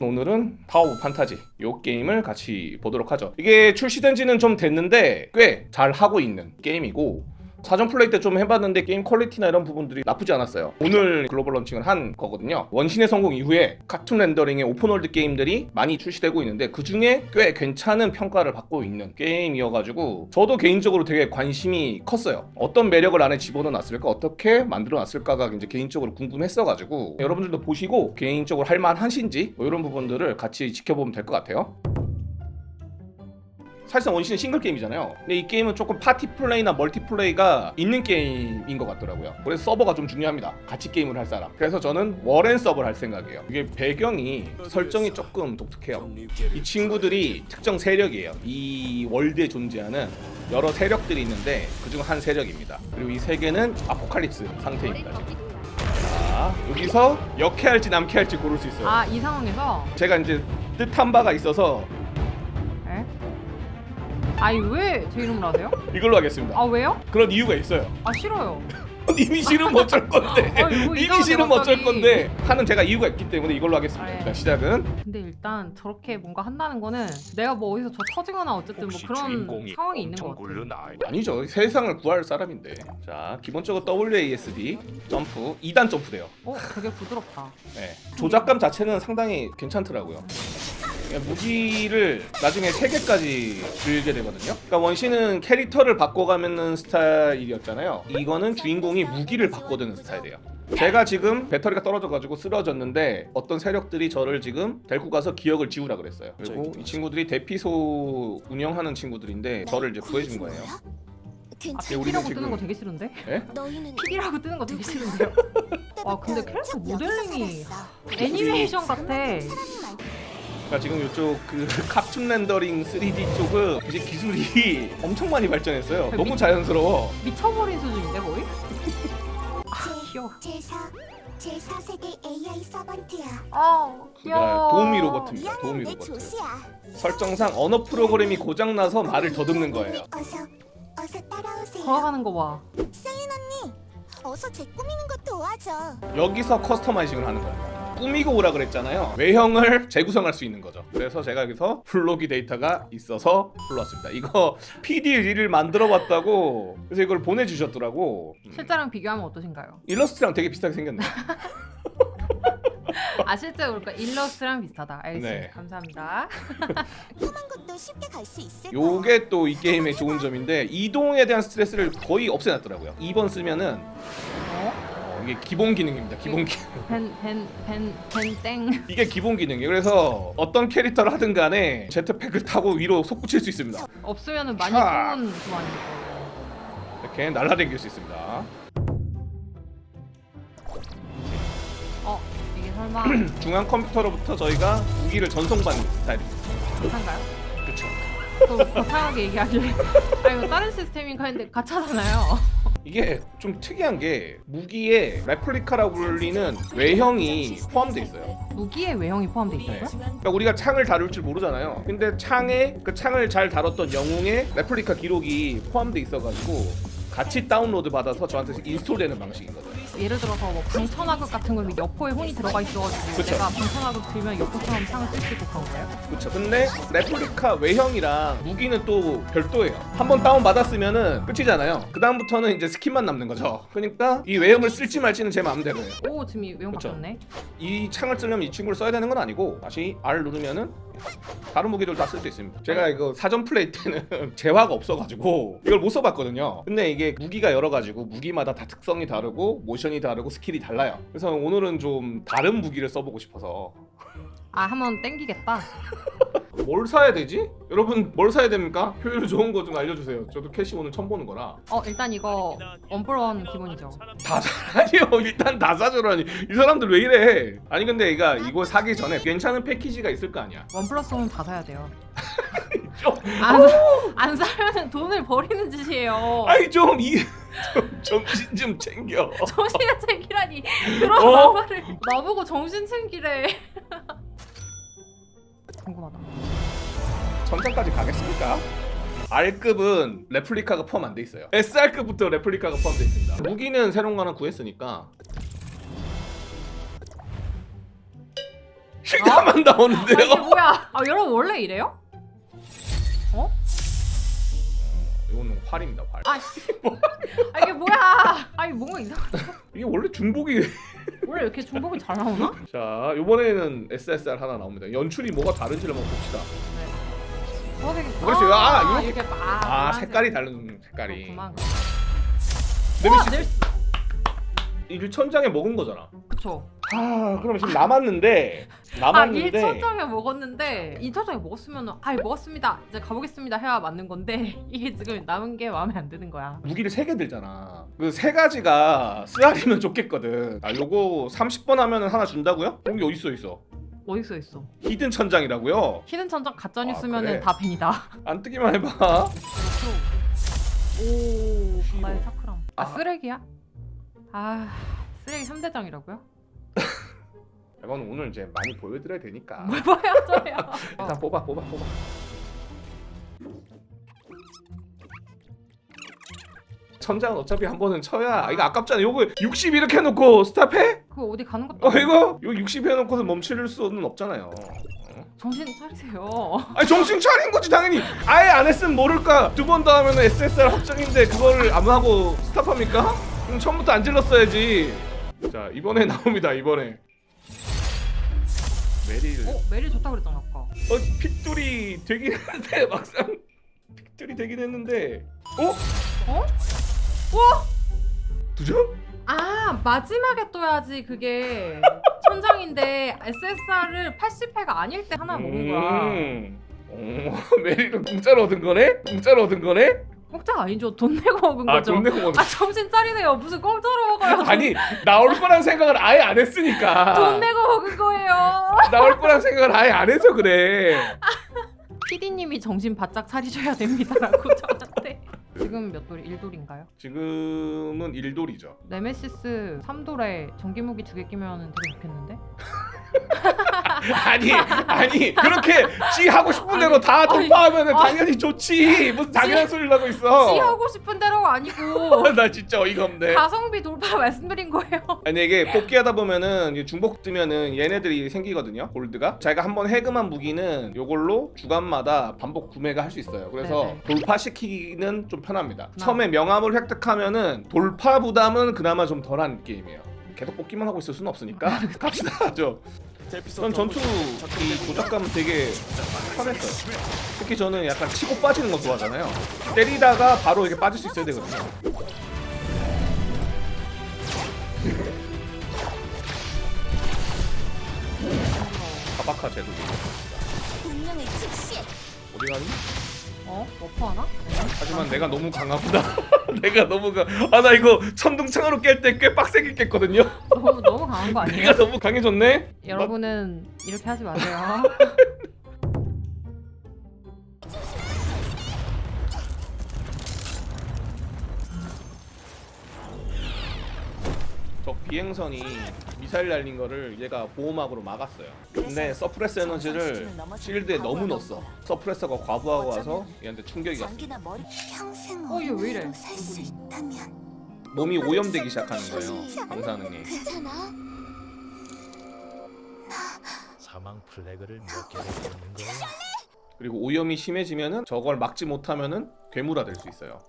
오늘은 파워 오브 판타지 요 게임을 같이 보도록 하죠. 이게 출시된 지는 좀 됐는데 꽤 잘 하고 있는 게임이고 사전 플레이 때 좀 해봤는데 게임 퀄리티나 이런 부분들이 나쁘지 않았어요. 오늘 글로벌 런칭을 한 거거든요. 원신의 성공 이후에 카툰 렌더링의 오픈월드 게임들이 많이 출시되고 있는데 그 중에 꽤 괜찮은 평가를 받고 있는 게임이어가지고 저도 개인적으로 되게 관심이 컸어요. 어떤 매력을 안에 집어넣어놨을까, 어떻게 만들어놨을까가 이제 개인적으로 궁금했어가지고 여러분들도 보시고 개인적으로 할 만하신지 뭐 이런 부분들을 같이 지켜보면 될 것 같아요. 사실상 원신은 싱글 게임이잖아요. 근데 이 게임은 조금 파티 플레이나 멀티 플레이가 있는 게임인 것 같더라고요. 그래서 서버가 좀 중요합니다. 같이 게임을 할 사람. 그래서 저는 워렌 서버를 할 생각이에요. 이게 배경이 설정이 조금 독특해요. 이 친구들이 특정 세력이에요. 이 월드에 존재하는 여러 세력들이 있는데 그중 한 세력입니다. 그리고 이 세계는 아포칼립스 상태입니다. 지금. 자, 여기서 역해할지 남캐할지 고를 수 있어요. 아 이 상황에서 제가 이제 뜻한 바가 있어서 에? 아니 왜 제 이름을 하세요? 이걸로 하겠습니다. 아 왜요? 그런 이유가 있어요. 아 싫어요. 님이 싫으면 어쩔 건데 아, 이거 님이 이상하게 싫으면 어쩔 갑자기. 건데 하는 제가 이유가 있기 때문에 이걸로 하겠습니다 아, 예. 일단 시작은 근데 일단 저렇게 뭔가 한다는 거는 내가 뭐 어디서 저 터지거나 어쨌든 뭐 혹시 그런 주인공이 상황이 있는 엄청 것 같아. 굴르나 아니죠 세상을 구할 사람인데 자 기본적으로 WASD 점프 2단 점프돼요 어 되게 부드럽다. 네. 조작감 자체는 상당히 괜찮더라고요 그러니까 무기를 나중에 3개까지 들게 되거든요 그러니까 원신은 캐릭터를 바꿔가는 스타일이었잖아요 이거는 주인공이 무기를 바꿔드는 스타일이에요 제가 지금 배터리가 떨어져가지고 쓰러졌는데 어떤 세력들이 저를 지금 데리고 가서 기억을 지우라 그랬어요. 그리고 이 친구들이 대피소 운영하는 친구들인데 저를 이제 구해준 거예요. 아 우리는 PD라고 지금- 뜨는 거 되게 싫은데? 예? 너희는 PD라고 뜨는 거 되게 싫은데요? 아 근데 캐릭터 모델링이 애니메이션 같아. 그러니까 지금 이쪽 그 카툰 렌더링 3D 쪽은 이제 기술이 엄청 많이 발전했어요. 너무 자연스러워. 미쳐버린 수준인데 거의? 아 귀여워. 제4 제4세대 AI 서번트야. 아 그러니까 도우미 로봇입니다. 도우미 로봇. 설정상 언어 프로그램이 고장 나서 말을 더듬는 거예요. 어서 어서 따라오세요. 걸어가는 거 봐. 세인 언니, 어서 제 꾸미는 거 도와줘. 여기서 커스터마이징을 하는 거예요. 꾸미고 오라 그랬잖아요. 외형을 재구성할 수 있는 거죠. 그래서 제가 여기서 플로기 데이터가 있어서 불렀습니다. 이거 PD를 만들어 봤다고 그래서 이걸 보내주셨더라고. 음. 실제랑 비교하면 어떠신가요? 일러스트랑 되게 비슷하게 생겼네. 아 실제 그러니까 일러스트랑 비슷하다. 알겠습니다. 네. 감사합니다. 험한 곳도 쉽게 갈 수 있을 거야. 요게 또 이 게임의 좋은 점인데 이동에 대한 스트레스를 거의 없애놨더라고요. 2번 쓰면은 어? 어, 이게 기본 기능입니다. 기본 기능. 벤벤벤벤땡. 이게 기본 기능이에요. 그래서 어떤 캐릭터를 하든 간에 제트팩을 타고 위로 솟구칠 수 있습니다. 없으면은 많이 차. 좋은 교환이죠. 이렇게 날라다닐 수 있습니다. 설마 중앙 컴퓨터로부터 저희가 무기를 전송받는 스타일입니다. 가차인가요? 그렇죠. 또 거창하게 얘기하길래 아 이거 다른 시스템인가 했는데 가차잖아요. 이게 좀 특이한 게 무기에 레플리카라고 불리는 외형이 포함되어 있어요. 무기에 외형이 포함돼 네. 있다고요? 그러니까 우리가 창을 다룰 줄 모르잖아요. 근데 창에 그 창을 잘 다뤘던 영웅의 레플리카 기록이 포함돼 있어가지고 같이 다운로드 받아서 저한테 인스톨되는 방식이거든요. 예를 들어서 뭐 방천하극 같은 거 여포에 혼이 들어가 있어가지고 그쵸. 내가 방천하극 들면 여포처럼 창을 쓸 수 있고 그런 거예요? 그렇죠. 근데 레플리카 외형이랑 무기는 또 별도예요. 한 번 다운 받았으면은 끝이잖아요. 그 다음부터는 이제 스킨만 남는 거죠. 그러니까 이 외형을 쓸지 말지는 제 마음대로예요. 오 지금 이 외형 그쵸. 바뀌었네. 이 창을 쓰려면 이 친구를 써야 되는 건 아니고 다시 R 누르면은 다른 무기들 다 쓸 수 있습니다. 제가 이거 사전 플레이 때는 재화가 없어가지고 이걸 못 써봤거든요. 근데 이게 무기가 여러 가지고 무기마다 다 특성이 다르고 모션 이 다르고 스킬이 달라요. 그래서 오늘은 좀 다른 무기를 써보고 싶어서 아 한번 땡기겠다. 뭘 사야 되지? 여러분 뭘 사야 됩니까? 효율 좋은 거 좀 알려주세요. 저도 캐시 오늘 처음 보는 거라 어 일단 이거 원플원 기본이죠. 다 사라니요. 일단 다 사주라니 이 사람들 왜 이래? 아니 근데 이가 이거 사기 전에 괜찮은 패키지가 있을 거 아니야. 원 플러스 원 다 사야 돼요. 좀 안, 안 사면 돈을 버리는 짓이에요. 아니 좀이 정신 좀 챙겨. 정신을 챙기라니 그런 어? 말을 나보고 정신 챙기래. 궁금하다. 전장까지 가겠습니까? R급은 레플리카가 포함 안 돼 있어요. SR급부터 레플리카가 포함돼 있습니다. 무기는 새로운 거 하나 구했으니까 힐감만 아, 나오는데요? 이게 뭐야? 아 여러분 원래 이래요? 어? 이거는 활입니다 활. 아씨. 아 이게 뭐야? 아니 뭔가 이상하다. 이게 원래 중복이. 원래 이렇게 중복이 잘 나오나? 자 이번에는 SSR 하나 나옵니다. 연출이 뭐가 다른지를 한번 봅시다. 서색이. 그렇지. 아, 이렇게 아, 아 노란색. 색깔이 다른 색깔이. 그렇구만. 네메시스 와, 넬스. 일천장에 먹은 거잖아. 그쵸. 아 그러면 지금 남았는데 아 남았는데 1천장에 먹었는데 2천장에 먹었으면 아 먹었습니다 이제 가보겠습니다 해야 맞는 건데 이게 지금 남은 게 마음에 안 드는 거야 무기를 세 개 들잖아. 그 세 가지가 쓰라리면 좋겠거든. 아 요거 30번 하면은 하나 준다고요? 여기 어디 써 있어? 어디 써 있어 히든 천장이라고요? 히든 천장 가짜 아, 뉴스면은 그래? 다 벤이다 안 뜨기만 해봐. 오 바다의 사크람 아 아. 쓰레기야? 아 쓰레기 3대장이라고요? 이건 오늘 이제 많이 보여드려야 되니까. 뭘 보여줘요 일단 뽑아 뽑아 뽑아. 천장은 어차피 한 번은 쳐야 이거 아깝잖아. 요거 60 이렇게 해놓고 스탑해? 그거 어디 가는 것도 어 아니고. 이거 요 60 해놓고서 멈출 수는 없잖아요. 어? 정신 차리세요 아니 정신 차린 거지 당연히 아예 안 했으면 모를까 두 번 더 하면 SSR 확정인데 그거를 안 하고 스탑합니까? 그럼 처음부터 안 질렀어야지 자 이번에 나옵니다 이번에 메릴 어? 메리 좋다 그랬잖아 아까 어 픽돌이 되긴 했는데 막상 픽돌이 되긴 했는데 어? 어? 와! 두 장? 아 마지막에 떠야지 그게 천장인데 SSR을 80회가 아닐 때 하나 먹은 거야 음. 어, 메릴은 공짜로 얻은 거네? 공짜로 얻은 거네? 공짜 아니죠. 돈 내고 먹은 아 거죠. 돈 내고 먹은 아 정신 차리세요. 무슨 공짜로 먹어요. 아니 나올 거란 생각을 아예 안 했으니까. 돈 내고 먹은 거예요. 나올 거란 생각을 아예 안 해서 그래. PD님이 정신 바짝 차리셔야 됩니다라고 저한테 지금 몇 돌이? 1돌인가요? 지금은 일돌이죠. 네메시스 3돌에 전기무기 두 개 끼면 되게 좋겠는데? 아니 아니 그렇게 지 하고 싶은 대로 다 돌파하면 아니. 당연히 좋지. 무슨 당연한 소리를 하고 있어. 시 하고 싶은 대로가 아니고. 나 진짜 어이가 없네. 가성비 돌파 말씀드린 거예요. 아니 이게 뽑기 하다 보면은 이게 중복 뜨면은 얘네들이 생기거든요 골드가. 자기가 한번 해금한 무기는 요걸로 주간마다 반복 구매가 할 수 있어요. 그래서 네네. 돌파시키기는 좀 편합니다. 아. 처음에 명함을 획득하면은 돌파 부담은 그나마 좀 덜한 게임이에요. 계속 뽑기만 하고 있을 수는 없으니까. 갑시다 저 전 전투 이 조작감은 되게 편했어요. 특히 저는 약간 치고 빠지는 거 좋아하잖아요. 때리다가 바로 이렇게 빠질 수 있어야 되거든요. 바바카 제도. 어디 가니? 어? 러프 하나? 하지만 내가 너무 강하구나 내가 너무 강 아나 이거 천둥창으로 깰 때 꽤 빡세게 깼거든요 너무 너무 강한 거 아니에요? 내가 너무 강해졌네 여러분은 이렇게 하지 마세요 저 비행선이 미사일 날린 거를 얘가 보호막으로 막았어요. 근데 서프레스 에너지를 실드에 너무 넣었어. 서프레서가 과부하고 와서 얘한테 충격이 갔어. 장기나 머리 평생 어, 얘왜 이래? 살수 있다면 몸이 오염되기 시작하는 거예요. 방사능이. 괜찮아. 사망 플래그를 몇 개를 꽂는 거야? 그리고 오염이 심해지면은 저걸 막지 못하면은 괴물화 될 수 있어요.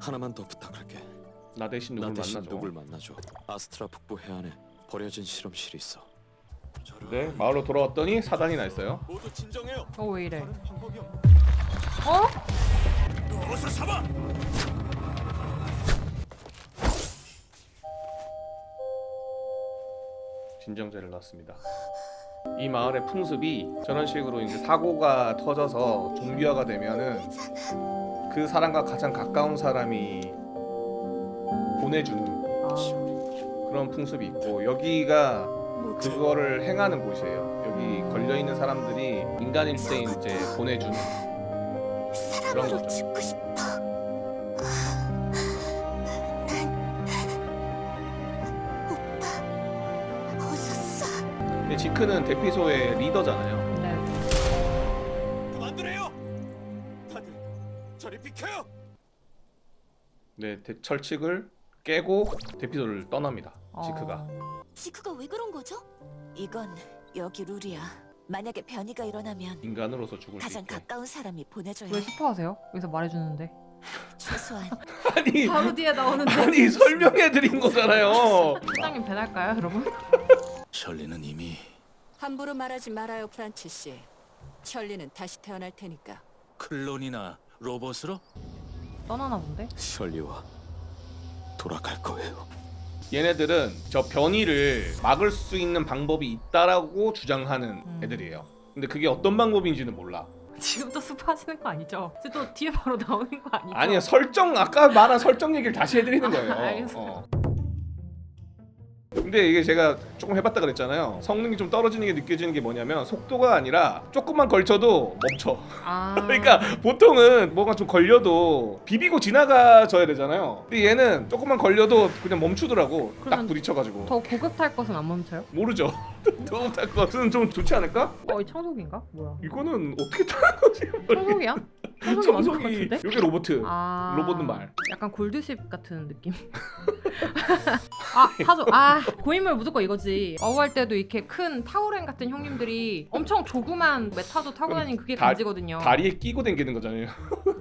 하나만 더 부탁할게. 나 대신 나 누굴 대신 만나줘. 누굴 만나줘. 아스트라 북부 해안에 버려진 실험실이 있어. 네, 마을로 돌아왔더니 사단이 나 있어요. 모두 진정해요. 어 왜 이래 방법이 없. 어? 어서 잡아. 진정제를 넣었습니다. 이 마을의 풍습이 저런 식으로 이제 사고가 터져서 좀비화가 되면은 그 사람과 가장 가까운 사람이 보내주는 아, 그런 풍습이 있고 여기가 그거를 행하는 곳이에요. 여기 걸려 있는 사람들이 인간일 때 이제 보내주는 그런 사람으로 거죠. 죽고 싶어. 난 오빠 어서 쏴. 근데 지크는 대피소의 리더잖아요. 네. 그만두래요. 다들 저리 비켜요. 네, 대- 철칙을 깨고 대피소를 떠납니다. 지크가. 어. 지크가 왜 그런 거죠? 이건 여기 룰이야. 만약에 변이가 일어나면 인간으로서 죽을 수 가장 있게 가까운 사람이 보내줘야 왜 해. 스포하세요? 여기서 말해주는데 최소한 아니 바로 뒤에 나오는데 아니 설명해 드린 거잖아요 팀장님 배날까요 여러분? 셜리는 이미 함부로 말하지 말아요, 프란치시. 셜리는 다시 태어날 테니까. 클론이나 로봇으로 떠나나 본데? 셜리와 돌아갈 거예요. 얘네들은 저 변이를 막을 수 있는 방법이 있다라고 주장하는 음. 애들이에요 근데 그게 어떤 방법인지는 몰라 지금부터 스포하시는 거 아니죠? 이제 또 뒤에 바로 나오는 거 아니죠? 아니요 설정 아까 말한 설정 얘기를 다시 해드리는 거예요. 아, 알겠어요. 어. 근데 이게 제가 조금 해봤다 그랬잖아요. 성능이 좀 떨어지는 게 느껴지는 게 뭐냐면 속도가 아니라 조금만 걸쳐도 멈춰. 아 그러니까 보통은 뭐가 좀 걸려도 비비고 지나가줘야 되잖아요. 근데 얘는 조금만 걸려도 그냥 멈추더라고. 딱 그러면 부딪혀가지고. 더 고급 탈 것은 안 멈춰요? 모르죠. 너무 탈 것은 좀 좋지 않을까? 어, 이 청소기인가? 뭐야? 이거는 어떻게 타는 거지? 청소기야? 청소기 맞는 것 청소기. 같은데? 이게 로보트. 아 로봇은 말. 약간 골드십 같은 느낌. 아 타조 아 고인물 무조건 이거지. 어우할 때도 이렇게 큰 타우렌 같은 형님들이 엄청 조그만 메타조 타고 다니는 그게 다- 간지거든요. 다리에 끼고 다니는 거잖아요.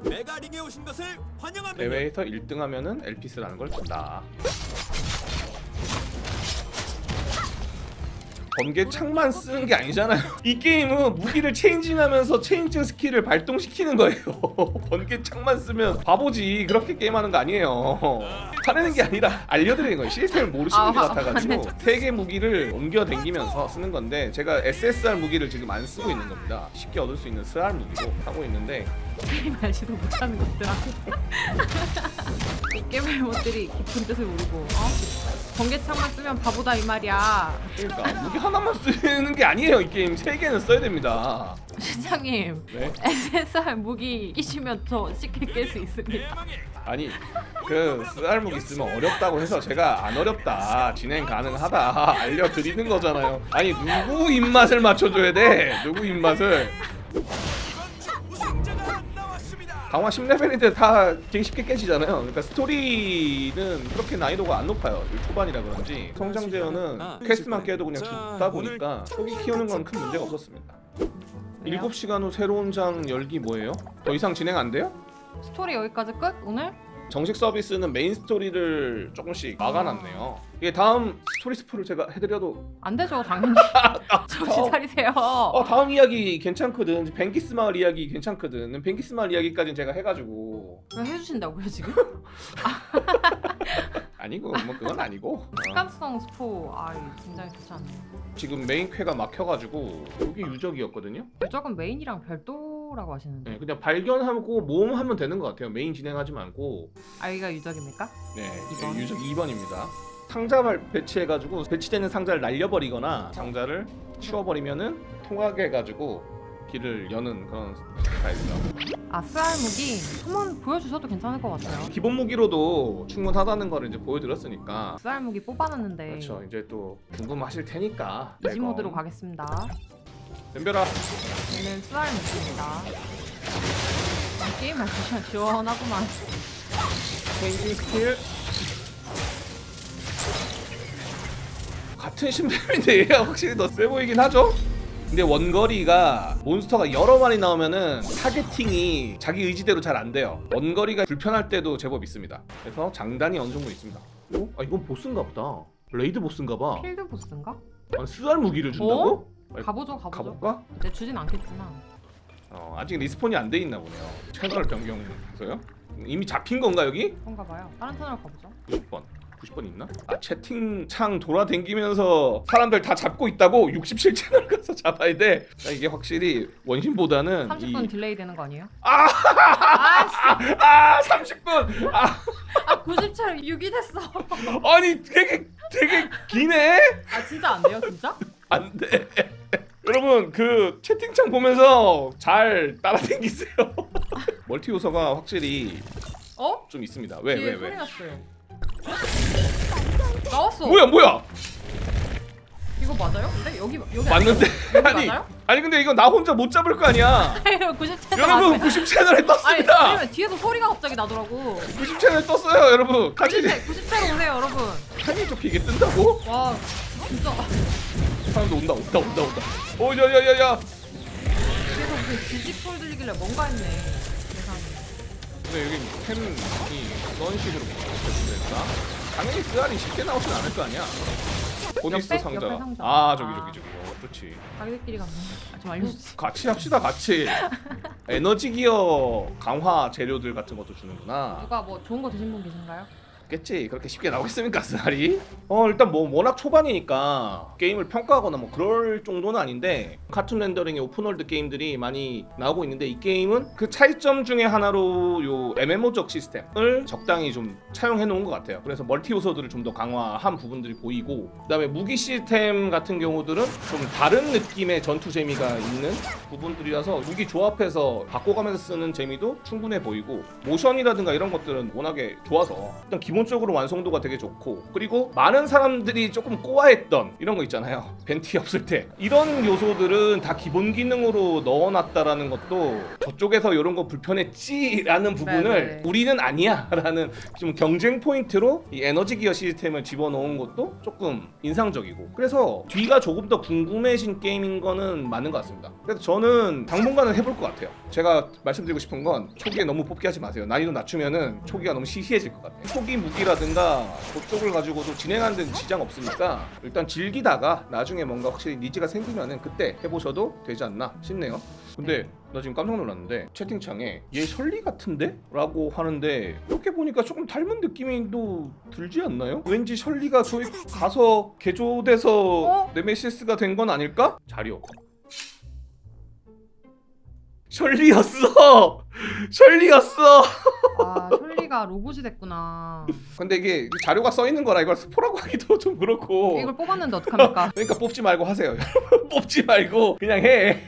메가링에 오신 것을 환영합니다. 대회에서 1등하면은 엘피스라는 걸 준다. 번개 창만 쓰는 게 아니잖아요. 이 게임은 무기를 체인징하면서 체인징 스킬을 발동시키는 거예요. 번개 창만 쓰면 바보지. 그렇게 게임하는 거 아니에요. 화내는 게 아니라 알려드리는 거예요. 시스템을 모르시는 아, 것 화- 같아가지고. 세 개 무기를 옮겨 댕기면서 쓰는 건데 제가 SSR 무기를 지금 안 쓰고 있는 겁니다. 쉽게 얻을 수 있는 SR 무기로 하고 있는데 게임 알지도 못하는 것들한테 게임의 것들이 깊은 뜻을 모르고 어? 번개창만 쓰면 바보다 이 말이야. 그러니까 무기 하나만 쓰는 게 아니에요. 이 게임 세 개는 써야 됩니다. 시장님 네. SSR 무기 끼시면 더 쉽게 깰 수 있습니다. 아니 그 쌀무기 쓰면 어렵다고 해서 제가 안 어렵다 진행 가능하다 알려드리는 거잖아요 아니 누구 입맛을 맞춰줘야 돼 누구 입맛을 강화 10레벨인데 다 되게 쉽게 깨지잖아요 그러니까 스토리는 그렇게 난이도가 안 높아요 초반이라 그런지 성장 제어는 퀘스트만 깨도 그냥 죽다 보니까 초기 키우는 건 큰 문제가 없었습니다 7시간 후 새로운 장 열기 뭐예요? 더 이상 진행 안 돼요? 스토리 여기까지 끝? 오늘? 정식 서비스는 메인 스토리를 조금씩 막아놨네요. 이게 다음 스토리 스포를 제가 해드려도 안 되죠 당연히. 정신 차리세요. 어 다음 이야기 괜찮거든. 벤키스 마을 이야기 괜찮거든. 벤키스 마을 이야기까지는 제가 해가지고 왜 해주신다고요 지금? 아니고 뭐 그건 아니고 어, 습관성 스포 아 굉장히 좋지 않네요. 지금 메인 퀘가 막혀가지고 여기 유적이었거든요. 무조건 메인이랑 별도라고 하시는데 네, 그냥 발견하고 모험하면 되는 것 같아요. 메인 진행하지 말고 아 여기가 유적입니까? 네 이번? 네, 유적 2번입니다. 상자 발- 배치해가지고 배치되는 상자를 날려버리거나 상자를 치워버리면은 통하게해가지고 길을 여는 그런 스타일이죠. 아 스알 무기 한번 보여주셔도 괜찮을 것 같아요. 기본 무기로도 충분하다는 거를 이제 보여드렸으니까 스알 무기 뽑아놨는데 그렇죠. 이제 또 궁금하실 테니까 이지 모드로 가겠습니다. 덤벼라. 얘는 스알 무기입니다. 이 게임 하시면 시원하구만. 체인징 스킬. 같은 심템인데 얘가 확실히 더 세 보이긴 하죠? 근데 원거리가 몬스터가 여러 마리 나오면은 타겟팅이 자기 의지대로 잘 안 돼요. 원거리가 불편할 때도 제법 있습니다. 그래서 장단이 어느 정도 있습니다. 어? 아 이건 보스인가 보다. 레이드 보스인가 봐. 필드 보스인가? 아니, 쓰알 무기를 준다고? 아니, 가보죠 가보죠. 가볼까? 네 주진 않겠지만 어, 아직 리스폰이 안 돼 있나 보네요. 채널 변경해서요? 이미 잡힌 건가 여기? 그런가 봐요. 다른 채널 가보죠. 90번. 90번 있나? 아 채팅창 돌아다니면서 사람들 다 잡고 있다고 67채널 가서 잡아야 돼. 아, 이게 확실히 원신보다는 30분 이... 딜레이 되는 거 아니에요? 아! 아씨, 아 30분! 아 아 90채널 6이 됐어. 아니 되게 되게 기네? 아 진짜 안 돼요, 진짜? 안 돼. 여러분 그 채팅창 보면서 잘 따라다니세요. 멀티 요소가 확실히 어? 좀 있습니다. 왜 뒤에 왜 소리 왜? 났어요. 나왔어. 뭐야 뭐야? 이거 맞아요? 근데 여기 여기 맞는데 여기 아니 맞아요? 아니 근데 이거 나 혼자 못 잡을 거 아니야. 아니요 90채널 여러분 90 채널에 아니 떴습니다. 왜냐면 뒤에서 소리가 갑자기 나더라고. 90 채널 떴어요, 여러분. 같이 90채 90채로 오세요, 여러분. 한이 좁히게 뜬다고? 와 진짜 사람도 온다 온다 온다 온다 어 야야야야 그래서 그 지직 소리 들리길래 뭔가 했네 근데 여기 템이 어떤 식으로 됐을까? 당연히 쓰알이 쉽게 나오진 않을 거 아니야 옆에 상자. 아 저기 아. 저기 저기 어 그렇지 자기들끼리 갔네 아, 좀 알려주지 같이 합시다 같이 에너지 기어 강화 재료들 같은 것도 주는구나 누가 뭐 좋은 거 드신 분 계신가요? 겠지 그렇게 쉽게 나오겠습니까 쓰알이? 어 일단 뭐 워낙 초반이니까 게임을 평가하거나 뭐 그럴 정도는 아닌데 카툰 렌더링의 오픈월드 게임들이 많이 나오고 있는데 이 게임은 그 차이점 중에 하나로 요 MMO적 시스템을 적당히 좀 차용해 놓은 것 같아요 그래서 멀티 요소들을 좀 더 강화한 부분들이 보이고 그 다음에 무기 시스템 같은 경우들은 좀 다른 느낌의 전투 재미가 있는 부분들이라서 무기 조합해서 바꿔가면서 쓰는 재미도 충분해 보이고 모션이라든가 이런 것들은 워낙에 좋아서 일단 기본 적으로 완성도가 되게 좋고 그리고 많은 사람들이 조금 꼬아했던 이런 거 있잖아요 벤티 없을 때 이런 요소들은 다 기본 기능으로 넣어놨다라는 것도 저쪽에서 이런 거 불편했지라는 부분을 네네. 우리는 아니야라는 좀 경쟁 포인트로 이 에너지 기어 시스템을 집어넣은 것도 조금 인상적이고 그래서 뒤가 조금 더 궁금해진 게임인 거는 맞는 것 같습니다. 그래서 저는 당분간은 해볼 것 같아요. 제가 말씀드리고 싶은 건 초기에 너무 뽑기 하지 마세요. 난이도 낮추면은 초기가 너무 시시해질 것 같아요. 초기 무기라든가 그쪽을 가지고도 진행하는 데는 지장 없으니까 일단 즐기다가 나중에 뭔가 확실히 니즈가 생기면은 그때 해보셔도 되지 않나 싶네요. 근데 나 지금 깜짝 놀랐는데 채팅창에 얘 셜리 같은데? 라고 하는데 이렇게 보니까 조금 닮은 느낌이 또 들지 않나요? 왠지 셜리가 저기 가서 개조돼서 어? 네메시스가 된 건 아닐까? 자료 셜리였어! 셜리였어! 아 셜리가 로봇이 됐구나 근데 이게 자료가 써 있는 거라 이걸 스포라고 하기도 좀 그렇고 이걸 뽑았는데 어떡합니까 그러니까 뽑지 말고 하세요. 뽑지 말고 그냥 해.